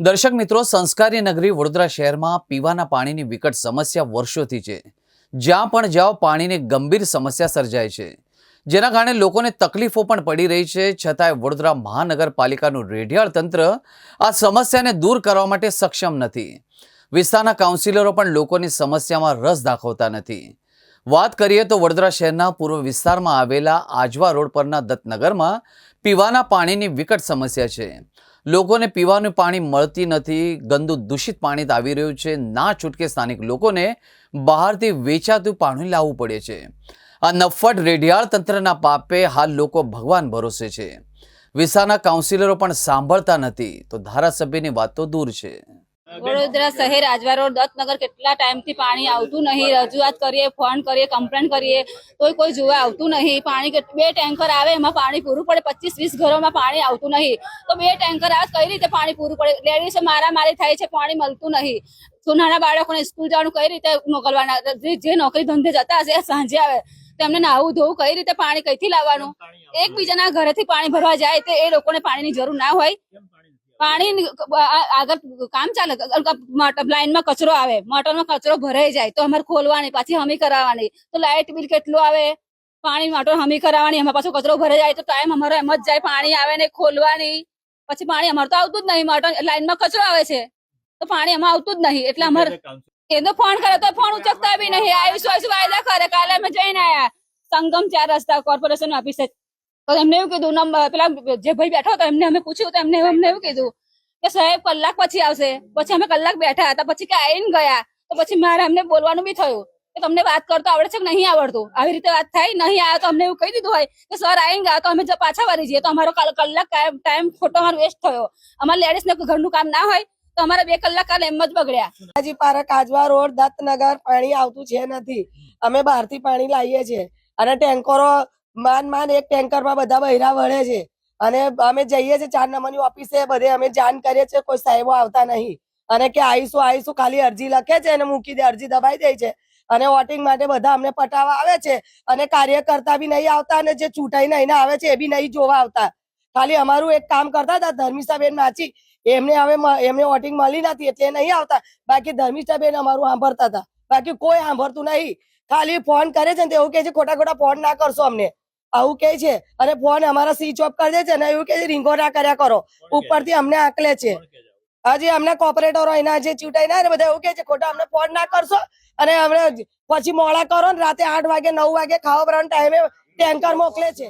દર્શક મિત્રો, સંસ્કારી નગરી વડોદરા શહેરમાં પીવાના પાણીની વિકટ સમસ્યા વર્ષોથી છે. જ્યાં પણ જાઓ, પાણીની ગંભીર સમસ્યા સર્જાય છે. જેના કારણે લોકોને તકલીફો પણ પડી રહી છે. છતાંય વડોદરા મહાનગરપાલિકાનું રેઢિયાળ તંત્ર આ સમસ્યાને દૂર કરવા માટે સક્ષમ નથી. વિસ્તારના કાઉન્સિલરો પણ લોકોની સમસ્યામાં રસ દાખવતા નથી. વાત કરીએ તો વડોદરા શહેરના પૂર્વ વિસ્તારમાં આવેલા આજવા રોડ પરના દત્તનગરમાં પીવાના પાણીની વિકટ સમસ્યા છે. લોકોને પીવાનું પાણી મળતી નથી, ગંદુ દૂષિત પાણી આવી રહ્યું છે. ના છૂટકે સ્થાનિક લોકોને બહારથી વેચાતું પાણી લાવવું પડે છે. આ નફટ રેડિયાળ તંત્રના પાપે હાલ લોકો ભગવાન ભરોસે છે. વિસાના કાઉન્સિલરો પણ સાંભળતા નથી. તો ધારાસભ્યની વાત તો દૂર છે. વડોદરા શહેર આજવા રોડ દત્તનગર કેટલા ટાઈમથી પાણી આવતું નહીં. રજૂઆત કરીએ, ફોન કરીએ કમ્પ્લેન કરીએ કોઈ કોઈ જોવા આવતું નહીં. પાણી બે ટેન્કર આવે એમાં પાણી પૂરું પડે, પચીસ, વીસ ઘરોમાં પાણી આવતું નહીં. તો બે ટેન્કર આવે કઈ રીતે પાણી પૂરું પડે? લેડીઝો મારામારી થાય છે, પાણી મળતું નહીં. તો નાના બાળકોને સ્કૂલ જવાનું કઈ રીતે મોકલવાના? જે- નોકરી ધંધે જતા હશે સાંજે આવે. તેમને નાહવું, ધોવું, કઈ રીતે પાણી કઈથી લાવવાનું? એકબીજાના ઘરેથી પાણી ભરવા જાય તો એ લોકોને પાણીની જરૂર ના હોય. પાણી આગળ કામ ચાલે લાઈનમાં કચરો આવે મોટરમાં કચરો ભરાઈ જાય તો અમારે ખોલવાની પાછી હમી કરાવવાની તો લાઇટ બિલ કેટલું આવે? પાણી મોટર હમી કરાવવાની એમાં પાછો કચરો ભરાઈ જાય તો ટાઈમ અમારો એમ જ જાય પાણી આવે ને ખોલવાની. પછી પાણી અમારે તો આવતું જ નહીં મોટર લાઈનમાં કચરો આવે છે તો પાણી એમાં આવતું જ નહીં એટલે અમારે એનો ફોન કરે તો ફોન ઉચકતા બી નહીં આવીશું વાયદા કરે કાલે અમે જઈને આયા. સંગમ ચાર રસ્તા કોર્પોરેશન ઓફિસે તો એમને એવું કીધું પેલા જે ભાઈ બેઠો હતો એમને અમે પૂછ્યું તો એમને અમને એવું કીધું કે, સાહેબ, કલાક પછી આવશે. પછી અમે કલાક બેઠા હતા, પછી કે આવીને ગયા. તો પછી મારે અમને બોલવાનું બી થયું કે, તમને વાત કરતો આવડે છે કે નહીં આવડતું? આવી રીતે વાત થાય નહીં આવે તો અમને એવું કહી દીધું હોય કે, સર, આવીને ગયા તો અમે પાછા વળી જઈએ, તો અમારો કલાક ટાઈમ ખોટો અમારો વેસ્ટ થયો. અમારા લેડીઝ ને ઘરનું કામ ના હોય તો અમારા બે કલાક કાલે એમ જ બગડ્યા. હાજી પાર્ક આજવા રોડ, દત્તનગર, પાણી આવતું છે નથી. અમે બહારથી પાણી લાવીએ છીએ. અને ટેન્કરો માન માન એક ટેન્કરમાં બધા બહેરા વળે છે. અને અમે જઈએ છીએ ચાર નંબરની ઓફિસે બધે, અમે જાણ કરીએ છીએ, કોઈ સાહેબો આવતા નહીં. અને કે આવીશું આવીશું ખાલી અરજી લખે છે અને મૂકી દે, અરજી દબાઈ દે છે. અને વોટિંગ માટે બધા અમને પટાવા આવે છે. અને કાર્યકર્તા બી નહીં આવતા અને જે ચૂંટાઈ નહીં આવે છે એ બી નહીં જોવા આવતા. ખાલી અમારું એક કામ કરતા હતા, ધર્મિષ્ઠાબેન નાચી એમને હવે એમને વોટિંગ મળી નથી એટલે નહીં આવતા. બાકી ધર્મિષ્ઠાબેન અમારું સાંભળતા હતા. બાકી કોઈ સાંભળતું નહીં. ખાલી ફોન કરે છે ને એવું કે છે, ખોટા ખોટા ફોન ના કરશો અમને. આવું કે છે અને ફોન અમારા સ્વિચ ઓફ કરી દે છે ને એવું કે રીંગો ના કર્યા કરો. ઉપરથી અમને આકલે છે. હજી અમને કોપરેટરો એના જે ચૂંટાઈ ના બધા એવું કે છે ખોટા અમને ફોન ના કરશો. અને અમને પછી મોડા કરો ને રાતે આઠ વાગે નવ વાગે ખાવા પીવાનો ટાઈમે ટેન્કર મોકલે છે.